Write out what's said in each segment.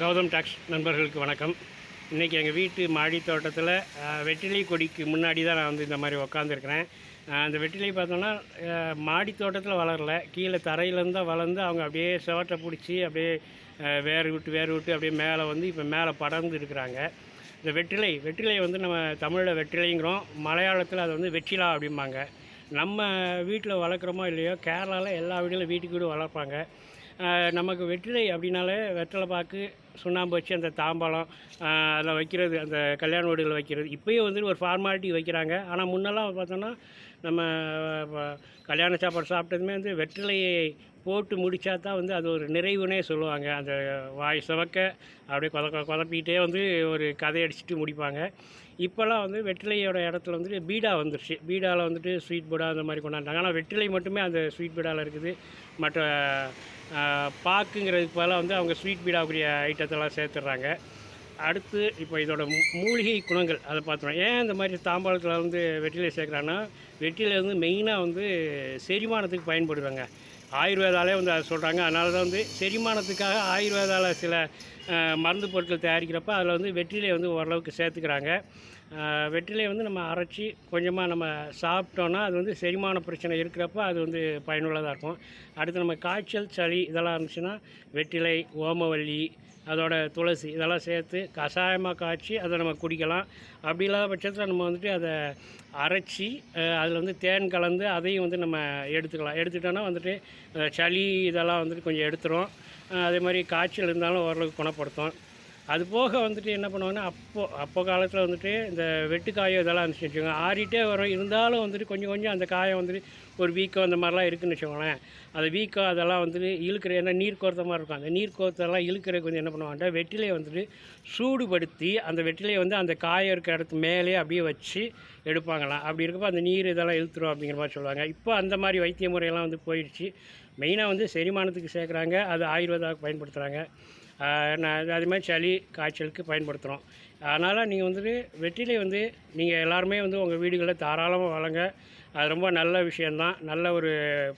Gautham tax நண்பர்களுக்கு வணக்கம். இன்றைக்கி எங்கள் வீட்டு மாடி தோட்டத்தில் வெற்றிலை கொடிக்கு முன்னாடி தான் நான் வந்து இந்த மாதிரி உக்காந்துருக்கிறேன். அந்த வெற்றிலை பார்த்தோன்னா மாடி தோட்டத்தில் வளரல. கீழே தரையிலேருந்து தான் வளர்ந்து அவங்க அப்படியே செவட்டை பிடிச்சி அப்படியே வேறு விட்டு வேறு விட்டு அப்படியே மேலே வந்து இப்போ மேலே படர்ந்து இருக்கிறாங்க. இந்த வெற்றிலை வெற்றிலை வந்து நம்ம தமிழில் வெற்றிலைங்கிறோம். மலையாளத்தில் அது வந்து வெற்றிலா அப்படிம்பாங்க. நம்ம வீட்டில் வளர்க்குறோமோ இல்லையோ கேரளாவில் எல்லா வீடுகளும் வீட்டுக்கு வீடு வளர்ப்பாங்க. நமக்கு வெற்றிலை அப்படின்னாலே வெற்றிலை பாக்கு சுண்ணாம்பு வச்சு அந்த தாம்பாளம் அதில் வைக்கிறது அந்த கல்யாண வீடுகளில் வைக்கிறது. இப்போயும் வந்து ஒரு ஃபார்மாலிட்டி வைக்கிறாங்க. ஆனால் முன்னெல்லாம் பார்த்தோன்னா நம்ம கல்யாண சாப்பாடு சாப்பிட்டதுமே வந்து வெற்றிலையை போட்டு முடித்தா தான் வந்து அது ஒரு நிறைவுனே சொல்லுவாங்க. அந்த வாய் சிவக்க அப்படியே கொத கொதப்பிக்கிட்டே வந்து ஒரு கதை அடிச்சுட்டு முடிப்பாங்க. இப்போல்லாம் வந்து வெற்றிலையோட இடத்துல வந்துட்டு பீடா வந்துருச்சு. பீடாவில் வந்துட்டு ஸ்வீட் பீடா அந்த மாதிரி கொண்டாண்டாங்க ஆனால் வெற்றிலை மட்டுமே அந்த ஸ்வீட் பீடாவில் இருக்குது. மற்ற பாக்குங்கிறதுக்கு பதிலாக வந்து அவங்க ஸ்வீட் பீடாக்குரிய ஐட்டத்தெல்லாம் சேர்த்துடுறாங்க. அடுத்து இப்போ இதோட மூ- மூலிகை குணங்கள் அதை பார்த்துருவோம் ஏன் இந்த மாதிரி தாம்பாளத்தில் வந்து வெற்றிலை சேர்க்குறாங்கன்னா வெற்றிலை வந்து மெயினாக வந்து செரிமானத்துக்கு பயன்படுவாங்க. ஆயுர்வேதாலே வந்து அதை சொல்கிறாங்க அதனால தான் வந்து செரிமானத்துக்காக ஆயுர்வேதாவில் சில மருந்து பொருட்கள் தயாரிக்கிறப்ப அதில் வந்து வெற்றிலை வந்து ஓரளவுக்கு சேர்த்துக்கிறாங்க. வெற்றிலையை வந்து நம்ம அரைச்சி கொஞ்சமாக நம்ம சாப்பிட்டோன்னா அது வந்து செரிமான பிரச்சனை இருக்கிறப்ப அது வந்து பயனுள்ளதாக இருக்கும். அடுத்து நம்ம காய்ச்சல் சளி இதெல்லாம் இருந்துச்சுன்னா வெற்றிலை ஓமவல்லி அதோட துளசி இதெல்லாம் சேர்த்து கஷாயமாக காய்ச்சி அதை நம்ம குடிக்கலாம். அப்படி இல்லாத பட்சத்தில் நம்ம வந்துட்டு அதை அரைச்சி அதில் வந்து தேன் கலந்து அதையும் வந்து நம்ம எடுத்துக்கலாம். எடுத்துட்டோன்னா வந்துட்டு சளி இதெல்லாம் வந்துட்டு கொஞ்சம் எடுத்துரும். அதே மாதிரி காய்ச்சல் இருந்தாலும் ஓரளவுக்கு குணப்படுத்தும். அது போக வந்துட்டு என்ன பண்ணுவாங்கன்னா அப்போ அப்போ காலத்தில் வந்துட்டு இந்த வெட்டுக்காயம் இதெல்லாம் இருந்துச்சு வச்சுக்கோங்க. ஆறிட்டே வரும். இருந்தாலும் வந்துட்டு கொஞ்சம் கொஞ்சம் அந்த காயம் வந்துட்டு ஒரு வீக்கம் அந்த மாதிரிலாம் இருக்குன்னு வச்சுக்கோங்களேன். அந்த வீக்கம் அதெல்லாம் வந்துட்டு இழுக்கிற ஏன்னா நீர் கோர்த்த மாதிரி இருக்கும். அந்த நீர் கோர்த்தெல்லாம் இழுக்கிறதுக்கு வந்து என்ன பண்ணுவாங்க வெட்டிலையை வந்துட்டு சூடுபடுத்தி அந்த வெட்டிலையை வந்து அந்த காயம் இருக்கிற இடத்து மேலே அப்படியே வச்சு எடுப்பாங்களாம். அப்படி இருக்கப்போ அந்த நீர் இதெல்லாம் இழுத்துரும் அப்படிங்கிற மாதிரி சொல்லுவாங்க. இப்போ அந்த மாதிரி வைத்திய முறையெல்லாம் வந்து போயிடுச்சு. மெயினாக வந்து செரிமானத்துக்கு சேர்க்குறாங்க. அது ஆயுர்வேதாவுக்கு பயன்படுத்துகிறாங்க நான் அது மாதிரி சளி காய்ச்சலுக்கு பயன்படுத்துகிறோம் அதனால் நீங்கள் வந்துட்டு வெற்றிலை வந்து நீங்கள் எல்லாருமே வந்து உங்கள் வீடுகளில் தாராளமாக வழங்க அது ரொம்ப நல்ல விஷயந்தான் நல்ல ஒரு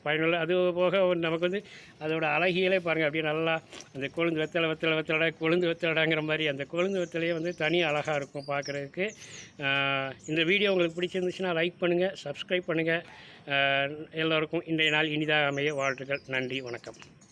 பயனுள்ள அது போக நமக்கு வந்து அதோட அழகியலே பாருங்கள் அப்படியே நல்லா அந்த கொழுந்து வெத்தலை வெத்தலை வெத்தலை கொழுந்து வெத்தலைங்கிற மாதிரி அந்த கொழுந்து வெத்தலையே வந்து தனி அழகாக இருக்கும் பார்க்குறதுக்கு இந்த வீடியோ உங்களுக்கு பிடிச்சிருந்துச்சுன்னா லைக் பண்ணுங்கள் சப்ஸ்கிரைப் பண்ணுங்கள் எல்லோருக்கும் இன்றைய நாள் இனிதாக அமைய வாழ்த்துக்கள். நன்றி வணக்கம்.